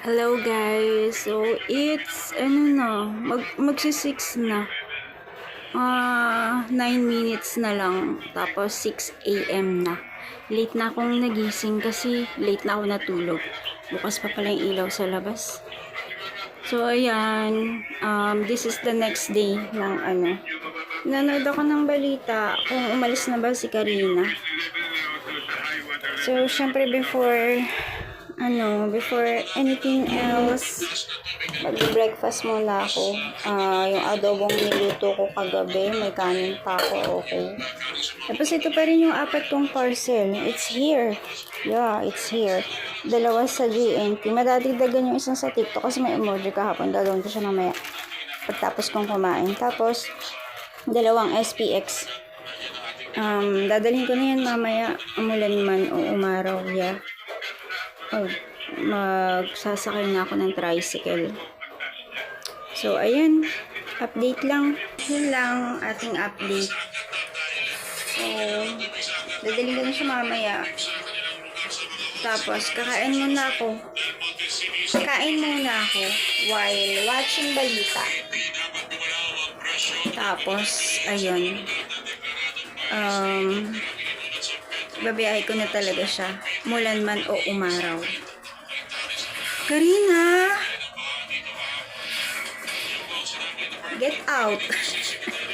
Hello guys. So it's ano na, mag magsi-6 na. Ah, 9 minutes na lang tapos 6 AM na. Late na akong nagising kasi late na ako natulog. Bukas pa pala yung ilaw sa labas. So ayan, um, this is the next day ng ano. Nanood ako ng balita kung umalis na ba si Karina. So, syempre before ano, before anything else, mag-breakfast muna ako. Ah, yung adobong niluto ko kagabi, may kanin pa ako, okay. Tapos ito pa rin yung apat kong parcel. It's here. Yeah, it's here. Dalawa sa GNT. Madadagdagan yung isang sa TikTok kasi may emoji kahapon. Gagawin ko siya mamaya. Pagtapos kong kumain. Tapos, dalawang SPX. Um, dadalhin ko na yan mamaya. Umulan man o umaraw. Yeah. Oh, magsasakay na ako ng tricycle. So, ayan. Update lang. Yun lang ating update. So, dadalhin ko na siya mamaya. Tapos, kakain muna ako. Kain muna ako while watching balita. Tapos, ayun. Um, babiyahe ko na talaga siya. Mulan man o umaraw. Karina! Get out!